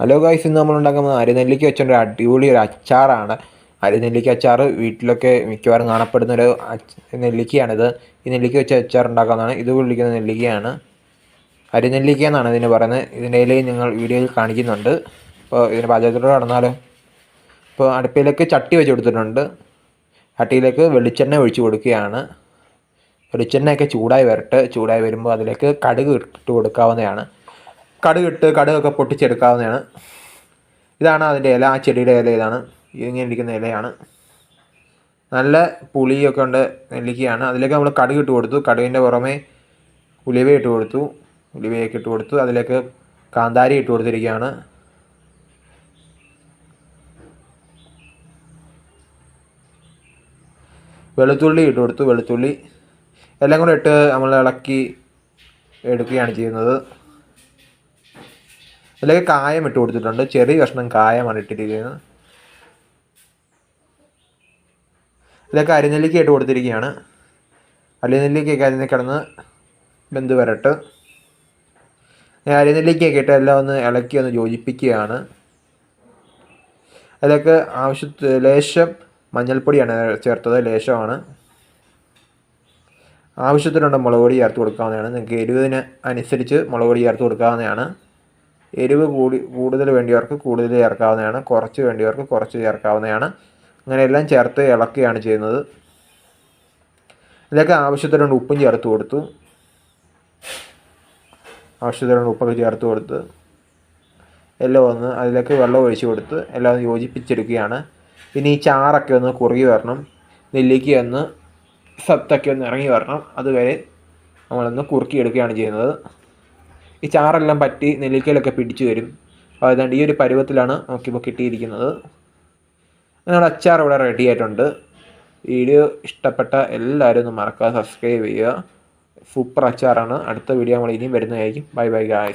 Hello guys ഇന്ന് നമ്മൾ ഉണ്ടാക്കുന്നത് അരിനെല്ലിക്ക വെച്ചൊരു അടിപൊളി ഒരു അച്ചാറാണ്. അരിനെല്ലിക്ക അച്ചാർ വീട്ടിലൊക്കെ മിക്കവാറും കാണപ്പെടുന്ന ഒരു നെല്ലിക്കയാണിത്. ഈ നെല്ലിക്ക വെച്ച അച്ചാർ ഉണ്ടാക്കാവുന്നതാണ്. ഇത് വിളിക്കുന്ന നെല്ലിക്കയാണ്. അരിനെല്ലിക്ക എന്നാണ് ഇതിന് പറയുന്നത്. ഇതിന്റെ ഇലയിൽ നിങ്ങൾ വീഡിയോയിൽ കാണിക്കുന്നുണ്ട്. അപ്പോൾ ഇതിന് പാചകത്തിലൂടെ നടന്നാലോ? ഇപ്പോൾ അടുപ്പിലേക്ക് ചട്ടി വെച്ച് കൊടുത്തിട്ടുണ്ട്. ചട്ടിയിലേക്ക് വെളിച്ചെണ്ണ ഒഴിച്ച് കൊടുക്കുകയാണ്. വെളിച്ചെണ്ണയൊക്കെ ചൂടായി വരട്ടെ. ചൂടായി വരുമ്പോൾ അതിലേക്ക് കടുക് ഇട്ട് കൊടുക്കാവുന്നതാണ്. കടുകിട്ട് കടുകൊക്കെ പൊട്ടിച്ചെടുക്കാവുന്നതാണ്. ഇതാണ് അതിന്റെ ഇല ആ ചെടിയുടെ ഇല ഇതാണ്. ഇങ്ങനെ ഇരിക്കുന്ന ഇലയാണ്. നല്ല പുളിയൊക്കെ ഉണ്ട് നെല്ലിക്കയാണ്. അതിലേക്ക് നമ്മൾ കടുക് ഇട്ട് കൊടുത്തു. കടുകിന്റെ പുറമെ ഉലുവ ഇട്ട് കൊടുത്തു. ഉലുവയൊക്കെ ഇട്ട് കൊടുത്തു. അതിലേക്ക് കാന്താരി ഇട്ട് കൊടുത്തിരിക്കുകയാണ്. വെളുത്തുള്ളി ഇട്ട് കൊടുത്തു. വെളുത്തുള്ളി എല്ലാം കൂടെ ഇട്ട് നമ്മൾ ഇളക്കി എടുക്കുകയാണ് ചെയ്യുന്നത്. അതിലേക്ക് കായം ഇട്ട് കൊടുത്തിട്ടുണ്ട്. ചെറിയ കഷ്ണം കായമാണ് ഇട്ടിരിക്കുന്നത്. ഇതൊക്കെ അരിനെല്ലിക്ക ഇട്ട് കൊടുത്തിരിക്കുകയാണ്. അരിനെല്ലിക്കയൊക്കെ അതിന് കിടന്ന് ബന്ധു വരട്ട്. ഞാൻ അരിനെല്ലിക്കയൊക്കെ ഇട്ട് എല്ലാം ഒന്ന് ഇളക്കി ഒന്ന് യോജിപ്പിക്കുകയാണ്. അതിലേക്ക് ആവശ്യ ലേശം മഞ്ഞൾപ്പൊടിയാണ് ചേർത്തത്. ലേശമാണ്. ആവശ്യത്തിനുള്ള മുളക് പൊടി ചേർത്ത് കൊടുക്കാവുന്നതാണ്. നിങ്ങൾക്ക് എരിവിന് അനുസരിച്ച് മുളക് പൊടി ചേർത്ത് കൊടുക്കാവുന്നതാണ്. എരിവ് കൂടി കൂടുതൽ വേണ്ടിയവർക്ക് കൂടുതൽ ചേർക്കാവുന്നതാണ് കുറച്ച് വേണ്ടിയവർക്ക് കുറച്ച് ചേർക്കാവുന്നതാണ്. അങ്ങനെയെല്ലാം ചേർത്ത് ഇളക്കുകയാണ് ചെയ്യുന്നത്. ഇതൊക്കെ ആവശ്യത്തിനുള്ള ഉപ്പും ചേർത്ത് കൊടുത്തു. ആവശ്യത്തിനുള്ള ഉപ്പൊക്കെ ചേർത്ത് കൊടുത്ത് എല്ലാം ഒന്ന് അതിലേക്ക് വെള്ളം ഒഴിച്ച് കൊടുത്ത് എല്ലാം ഒന്ന് യോജിപ്പിച്ചെടുക്കുകയാണ്. പിന്നെ ഈ ചാറൊക്കെ ഒന്ന് കുറുകി വരണം. നെല്ലിക്ക ഒന്ന് സത്തൊക്കെ ഒന്ന് ഇറങ്ങി വരണം. അതുവരെ നമ്മളൊന്ന് കുറുക്കിയെടുക്കുകയാണ് ചെയ്യുന്നത്. ഈ ചാറെല്ലാം പറ്റി നെല്ലിക്കയിലൊക്കെ പിടിച്ചു വരും. അപ്പോൾ അതുകൊണ്ട് ഈ ഒരു പരുവത്തിലാണ് നമുക്കിപ്പോൾ കിട്ടിയിരിക്കുന്നത്. നമ്മുടെ അച്ചാർ ഇവിടെ റെഡി ആയിട്ടുണ്ട്. വീഡിയോ ഇഷ്ടപ്പെട്ട എല്ലാവരും ഒന്ന് മറക്കാതെ സബ്സ്ക്രൈബ് ചെയ്യുക. സൂപ്പർ അച്ചാറാണ്. അടുത്ത വീഡിയോ നമ്മൾ ഇനിയും വരുന്നതായിരിക്കും. Bye bye guys